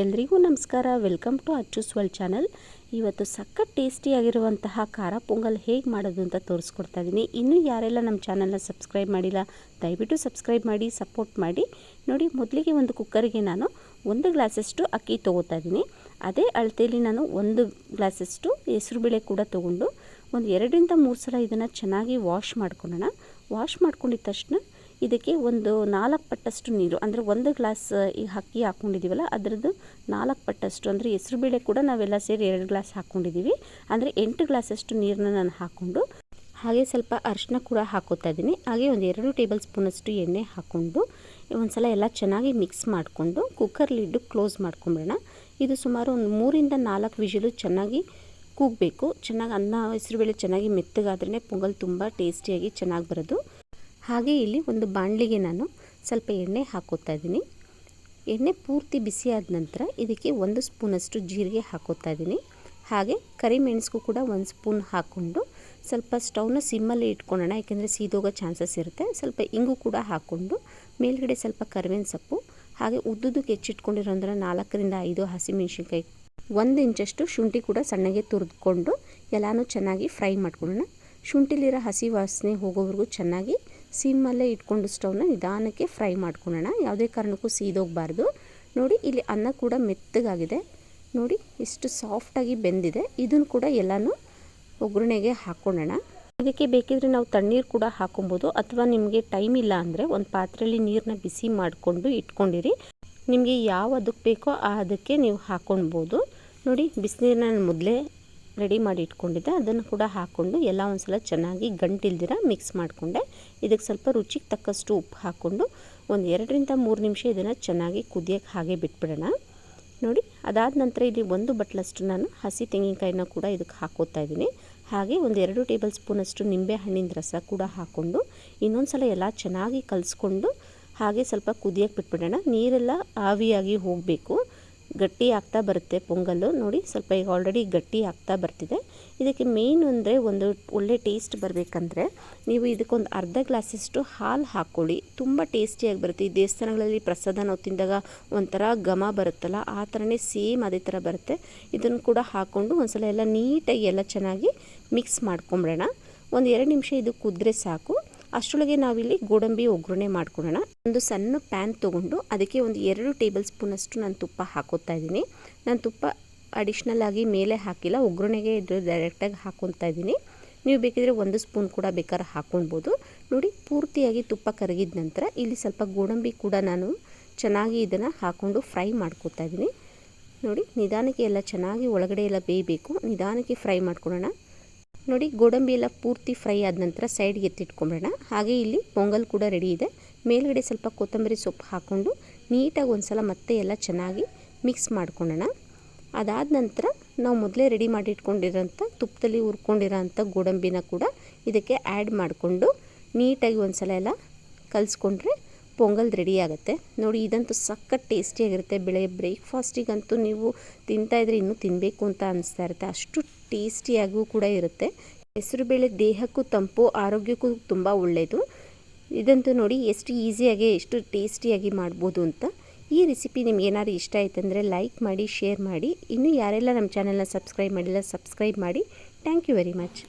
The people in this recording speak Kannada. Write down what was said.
ಎಲ್ರಿಗೂ ನಮಸ್ಕಾರ. Welcome to Achchus world channel ಇವತ್ತು ಸಖತ್ ಟೇಸ್ಟಿಯಾಗಿರುವಂತಹ ಖಾರ ಪೊಂಗಲ್ ಹೇಗೆ ಮಾಡೋದು ಅಂತ ತೋರಿಸ್ಕೊಡ್ತಾ ಇದ್ದೀನಿ ಇನ್ನೂ ಯಾರೆಲ್ಲ ನಮ್ಮ ಚಾನಲ್ನ ಸಬ್ಸ್ಕ್ರೈಬ್ ಮಾಡಿಲ್ಲ, ದಯವಿಟ್ಟು ಸಬ್ಸ್ಕ್ರೈಬ್ ಮಾಡಿ ಸಪೋರ್ಟ್ ಮಾಡಿ. ನೋಡಿ, ಮೊದಲಿಗೆ ಒಂದು ಕುಕ್ಕರಿಗೆ ನಾನು ಒಂದು ಗ್ಲಾಸಷ್ಟು ಅಕ್ಕಿ ತೊಗೋತಾ ಇದ್ದೀನಿ ಅದೇ ಅಳತೆಯಲ್ಲಿ ನಾನು ಒಂದು ಗ್ಲಾಸಷ್ಟು ಹೆಸರುಬೇಳೆ ಕೂಡ ತೊಗೊಂಡು ಒಂದು ಎರಡರಿಂದ ಮೂರು ಸಲ ಇದನ್ನು ಚೆನ್ನಾಗಿ ವಾಶ್ ಮಾಡ್ಕೊಳ್ಳೋಣ. ವಾಶ್ ಮಾಡ್ಕೊಂಡಿದ್ದ ತಕ್ಷಣ ಇದಕ್ಕೆ ಒಂದು ನಾಲ್ಕು ಪಟ್ಟಷ್ಟು ನೀರು, ಅಂದರೆ ಒಂದು ಗ್ಲಾಸ್ ಈ ಅಕ್ಕಿ ಹಾಕ್ಕೊಂಡಿದ್ದೀವಲ್ಲ ಅದರದ್ದು ನಾಲ್ಕು ಪಟ್ಟಷ್ಟು, ಅಂದರೆ ಹೆಸರುಬೇಳೆ ಕೂಡ ನಾವೆಲ್ಲ ಸೇರಿ ಎರಡು ಗ್ಲಾಸ್ ಹಾಕ್ಕೊಂಡಿದ್ದೀವಿ ಅಂದರೆ ಎಂಟು ಗ್ಲಾಸಷ್ಟು ನೀರನ್ನ ನಾನು ಹಾಕ್ಕೊಂಡು, ಹಾಗೆ ಸ್ವಲ್ಪ ಅರಿಶಿನ ಕೂಡ ಹಾಕೋತಾ ಇದ್ದೀನಿ. ಹಾಗೆ ಒಂದು ಎರಡು ಟೇಬಲ್ ಸ್ಪೂನಷ್ಟು ಎಣ್ಣೆ ಹಾಕ್ಕೊಂಡು ಒಂದು ಸಲ ಎಲ್ಲ ಚೆನ್ನಾಗಿ ಮಿಕ್ಸ್ ಮಾಡಿಕೊಂಡು ಕುಕ್ಕರ್ ಲಿಡ್ಡು ಕ್ಲೋಸ್ ಮಾಡ್ಕೊಂಬಿಡೋಣ. ಇದು ಸುಮಾರು ಒಂದು ಮೂರಿಂದ ನಾಲ್ಕು ವಿಷಲು ಚೆನ್ನಾಗಿ ಕೂಗಬೇಕು. ಚೆನ್ನಾಗಿ ಅನ್ನ ಹೆಸರುಬೇಳೆ ಚೆನ್ನಾಗಿ ಮೆತ್ತಗಾದ್ರೇ, ಪೊಂಗಲ್ ತುಂಬ ಟೇಸ್ಟಿಯಾಗಿ ಚೆನ್ನಾಗಿ ಬರೋದು. ಹಾಗೆ ಇಲ್ಲಿ ಒಂದು ಬಾಣಲಿಗೆ ನಾನು ಸ್ವಲ್ಪ ಎಣ್ಣೆ ಹಾಕೋತಾ ಇದ್ದೀನಿ. ಎಣ್ಣೆ ಪೂರ್ತಿ ಬಿಸಿ ಆದ ನಂತರ ಇದಕ್ಕೆ ಒಂದು ಸ್ಪೂನಷ್ಟು ಜೀರಿಗೆ ಹಾಕೋತಾ ಇದ್ದೀನಿ. ಹಾಗೆ ಕರಿಮೆಣಸಿಗೂ ಕೂಡ ಒಂದು ಸ್ಪೂನ್ ಹಾಕ್ಕೊಂಡು ಸ್ವಲ್ಪ ಸ್ಟವ್ನ ಸಿಮ್ಮಲ್ಲಿ ಇಟ್ಕೊಳ್ಳೋಣ, ಯಾಕೆಂದರೆ ಸೀದೋಗೋ ಚಾನ್ಸಸ್ ಇರುತ್ತೆ. ಸ್ವಲ್ಪ ಇಂಗು ಕೂಡ ಹಾಕ್ಕೊಂಡು ಮೇಲ್ಗಡೆ ಸ್ವಲ್ಪ ಕರಿಬೇವಿನ ಸೊಪ್ಪು, ಹಾಗೆ ಉದ್ದುದಕ್ಕೆ ಹೆಚ್ಚಿಟ್ಕೊಂಡಿರೋ ಅಂದರೆ ನಾಲ್ಕರಿಂದ ಐದು ಹಸಿಮೆಣ್ಸಿನ್ಕಾಯಿ, ಒಂದು ಇಂಚಷ್ಟು ಶುಂಠಿ ಕೂಡ ಸಣ್ಣಗೆ ತುರಿದುಕೊಂಡು ಎಲ್ಲನೂ ಚೆನ್ನಾಗಿ ಫ್ರೈ ಮಾಡ್ಕೊಳ್ಳೋಣ. ಶುಂಠಿಲಿರೋ ಹಸಿ ವಾಸನೆ ಹೋಗೋವರೆಗೂ ಚೆನ್ನಾಗಿ ಸಿಮ್ಮಲ್ಲೇ ಇಟ್ಕೊಂಡು ಸ್ಟವ್ನ ನಿಧಾನಕ್ಕೆ ಫ್ರೈ ಮಾಡ್ಕೊಳ್ಳೋಣ. ಯಾವುದೇ ಕಾರಣಕ್ಕೂ ಸೀದೋಗಬಾರ್ದು. ನೋಡಿ, ಇಲ್ಲಿ ಅನ್ನ ಕೂಡ ಮೆತ್ತಗಾಗಿದೆ. ನೋಡಿ ಇಷ್ಟು ಸಾಫ್ಟಾಗಿ ಬೆಂದಿದೆ. ಇದನ್ನು ಕೂಡ ಎಲ್ಲನೂ ಒಗ್ಗರಣೆಗೆ ಹಾಕ್ಕೊಳ್ಳೋಣ. ಇದಕ್ಕೆ ಬೇಕಿದ್ರೆ ನಾವು ತಣ್ಣೀರು ಕೂಡ ಹಾಕೊಬೋದು ಅಥವಾ ನಿಮಗೆ ಟೈಮ್ ಇಲ್ಲ ಅಂದರೆ ಒಂದು ಪಾತ್ರೆಯಲ್ಲಿ ನೀರನ್ನ ಬಿಸಿ ಮಾಡಿಕೊಂಡು ಇಟ್ಕೊಂಡಿರಿ. ನಿಮಗೆ ಯಾವ ಅದಕ್ಕೆ ಬೇಕೋ ಆ ಅದಕ್ಕೆ ನೀವು ಹಾಕೊಳ್ಬೋದು ನೋಡಿ, ಬಿಸಿನೀರನ್ನ ನಾನು ಮೊದಲೇ ರೆಡಿ ಮಾಡಿ ಇಟ್ಕೊಂಡಿದ್ದೆ. ಅದನ್ನು ಕೂಡ ಹಾಕ್ಕೊಂಡು ಎಲ್ಲ ಒಂದು ಸಲ ಚೆನ್ನಾಗಿ ಗಂಟಿಲ್ದಿರ ಮಿಕ್ಸ್ ಮಾಡಿಕೊಂಡೆ. ಇದಕ್ಕೆ ಸ್ವಲ್ಪ ರುಚಿಗೆ ತಕ್ಕಷ್ಟು ಉಪ್ಪು ಹಾಕ್ಕೊಂಡು ಒಂದು ಎರಡರಿಂದ ಮೂರು ನಿಮಿಷ ಇದನ್ನು ಚೆನ್ನಾಗಿ ಕುದಿಯೋಕ್ಕೆ ಹಾಗೆ ಬಿಟ್ಬಿಡೋಣ. ನೋಡಿ, ಅದಾದ ನಂತರ ಇಲ್ಲಿ ಒಂದು ಬಟ್ಲಷ್ಟು ನಾನು ಹಸಿ ತೆಂಗಿನಕಾಯಿನ ಕೂಡ ಇದಕ್ಕೆ ಹಾಕೋತಾ ಇದ್ದೀನಿ. ಹಾಗೆ ಒಂದು ಎರಡು ಟೇಬಲ್ ಸ್ಪೂನಷ್ಟು ನಿಂಬೆ ಹಣ್ಣಿನ ರಸ ಕೂಡ ಹಾಕ್ಕೊಂಡು ಇನ್ನೊಂದು ಸಲ ಎಲ್ಲ ಚೆನ್ನಾಗಿ ಕಲಿಸ್ಕೊಂಡು ಹಾಗೆ ಸ್ವಲ್ಪ ಕುದಿಯೋಕ್ಕೆ ಬಿಟ್ಬಿಡೋಣ. ನೀರೆಲ್ಲ ಆವಿಯಾಗಿ ಹೋಗಬೇಕು. ಗಟ್ಟಿ ಆಗ್ತಾ ಬರುತ್ತೆ ಪೊಂಗಲ್ಲು. ನೋಡಿ, ಸ್ವಲ್ಪ ಈಗ ಆಲ್ರೆಡಿ ಗಟ್ಟಿ ಆಗ್ತಾ ಬರ್ತಿದೆ. ಇದಕ್ಕೆ ಮೇಯ್ನ್ ಅಂದರೆ ಒಂದು ಒಳ್ಳೆ ಟೇಸ್ಟ್ ಬರಬೇಕಂದ್ರೆ ನೀವು ಇದಕ್ಕೊಂದು ಅರ್ಧ ಗ್ಲಾಸಷ್ಟು ಹಾಲು ಹಾಕ್ಕೊಳ್ಳಿ. ತುಂಬ ಟೇಸ್ಟಿಯಾಗಿ ಬರುತ್ತೆ. ಈ ದೇವಸ್ಥಾನಗಳಲ್ಲಿ ಪ್ರಸಾದ ನಾವು ತಿಂದಾಗ ಒಂಥರ ಘಮ ಬರುತ್ತಲ್ಲ, ಆ ಥರನೇ ಸೇಮ್ ಅದೇ ಥರ ಬರುತ್ತೆ. ಇದನ್ನು ಕೂಡ ಹಾಕ್ಕೊಂಡು ಒಂದ್ಸಲ ಎಲ್ಲ ನೀಟಾಗಿ ಎಲ್ಲ ಚೆನ್ನಾಗಿ ಮಿಕ್ಸ್ ಮಾಡ್ಕೊಂಬಿಡೋಣ. ಒಂದು ಎರಡು ನಿಮಿಷ ಇದು ಕುದ್ರೆ ಸಾಕು. ಅಷ್ಟರೊಳಗೆ ನಾವಿಲ್ಲಿ ಗೋಡಂಬಿ ಒಗ್ಗರಣೆ ಮಾಡ್ಕೊಳ್ಳೋಣ. ಒಂದು ಸಣ್ಣ ಪ್ಯಾನ್ ತೊಗೊಂಡು ಅದಕ್ಕೆ ಒಂದು ಎರಡು ಟೇಬಲ್ ಸ್ಪೂನಷ್ಟು ನಾನು ತುಪ್ಪ ಹಾಕೋತಾ ಇದ್ದೀನಿ. ನಾನು ತುಪ್ಪ ಅಡಿಷ್ನಲ್ ಆಗಿ ಮೇಲೆ ಹಾಕಿಲ್ಲ, ಒಗ್ಗರಣೆಗೆ ಇದು ಡೈರೆಕ್ಟಾಗಿ ಹಾಕೊತಾ ಇದ್ದೀನಿ. ನೀವು ಬೇಕಿದ್ರೆ ಒಂದು ಸ್ಪೂನ್ ಕೂಡ ಬೇಕಾದ್ರೆ ಹಾಕೊಳ್ಬೋದು. ನೋಡಿ, ಪೂರ್ತಿಯಾಗಿ ತುಪ್ಪ ಕರಗಿದ ನಂತರ ಇಲ್ಲಿ ಸ್ವಲ್ಪ ಗೋಡಂಬಿ ಕೂಡ ನಾನು ಚೆನ್ನಾಗಿ ಇದನ್ನು ಹಾಕ್ಕೊಂಡು ಫ್ರೈ ಮಾಡ್ಕೋತಾ ಇದ್ದೀನಿ. ನೋಡಿ, ನಿಧಾನಕ್ಕೆ ಎಲ್ಲ ಚೆನ್ನಾಗಿ ಒಳಗಡೆ ಎಲ್ಲ ಬೇಯಬೇಕು. ನಿಧಾನಕ್ಕೆ ಫ್ರೈ ಮಾಡ್ಕೊಳ್ಳೋಣ. ನೋಡಿ, ಗೋಡಂಬಿ ಎಲ್ಲ ಪೂರ್ತಿ ಫ್ರೈ ಆದ ನಂತರ ಸೈಡ್ಗೆ ಎತ್ತಿಟ್ಕೊಂಬಿಡೋಣ ಹಾಗೆ ಇಲ್ಲಿ ಪೊಂಗಲ್ ಕೂಡ ರೆಡಿ ಇದೆ. ಮೇಲ್ಗಡೆ ಸ್ವಲ್ಪ ಕೊತ್ತಂಬರಿ ಸೊಪ್ಪು ಹಾಕ್ಕೊಂಡು ನೀಟಾಗಿ ಒಂದು ಸಲ ಮತ್ತೆ ಎಲ್ಲ ಚೆನ್ನಾಗಿ ಮಿಕ್ಸ್ ಮಾಡ್ಕೊಳ್ಳೋಣ. ಅದಾದ ನಂತರ ನಾವು ಮೊದಲೇ ರೆಡಿ ಮಾಡಿಟ್ಕೊಂಡಿರೋಂಥ, ತುಪ್ಪದಲ್ಲಿ ಹುರ್ಕೊಂಡಿರೋಂಥ ಗೋಡಂಬಿನ ಕೂಡ ಇದಕ್ಕೆ ಆ್ಯಡ್ ಮಾಡಿಕೊಂಡು ನೀಟಾಗಿ ಒಂದು ಸಲ ಎಲ್ಲ ಕಲಿಸ್ಕೊಂಡ್ರೆ ಪೊಂಗಲ್ ರೆಡಿ ಆಗುತ್ತೆ. ನೋಡಿ, ಇದಂತೂ ಸಖತ್ ಟೇಸ್ಟಿಯಾಗಿರುತ್ತೆ ಬೆಳೆ ಬ್ರೇಕ್ಫಾಸ್ಟಿಗಂತೂ ನೀವು ತಿಂತಾಯಿದ್ರೆ ಇನ್ನೂ ತಿನ್ನಬೇಕು ಅಂತ ಅನಿಸ್ತಾ ಇರುತ್ತೆ. ಅಷ್ಟು ಟೇಸ್ಟಿಯಾಗೂ ಕೂಡ ಇರುತ್ತೆ. ಹೆಸರುಬೇಳೆ ದೇಹಕ್ಕೂ ತಂಪು, ಆರೋಗ್ಯಕ್ಕೂ ತುಂಬ ಒಳ್ಳೆಯದು ಇದಂತೂ ನೋಡಿ ಎಷ್ಟು ಈಸಿಯಾಗಿ, ಎಷ್ಟು ಟೇಸ್ಟಿಯಾಗಿ ಮಾಡ್ಬೋದು ಅಂತ. ಈ ರೆಸಿಪಿ ನಿಮ್ಗೆ ಏನಾದ್ರು ಇಷ್ಟ ಆಯ್ತಂದರೆ ಲೈಕ್ ಮಾಡಿ, ಶೇರ್ ಮಾಡಿ. ಇನ್ನೂ ಯಾರೆಲ್ಲ ನಮ್ಮ ಚಾನಲ್ನ ಸಬ್ಸ್ಕ್ರೈಬ್ ಮಾಡಿಲ್ಲ ಸಬ್ಸ್ಕ್ರೈಬ್ ಮಾಡಿ. Thank you very much.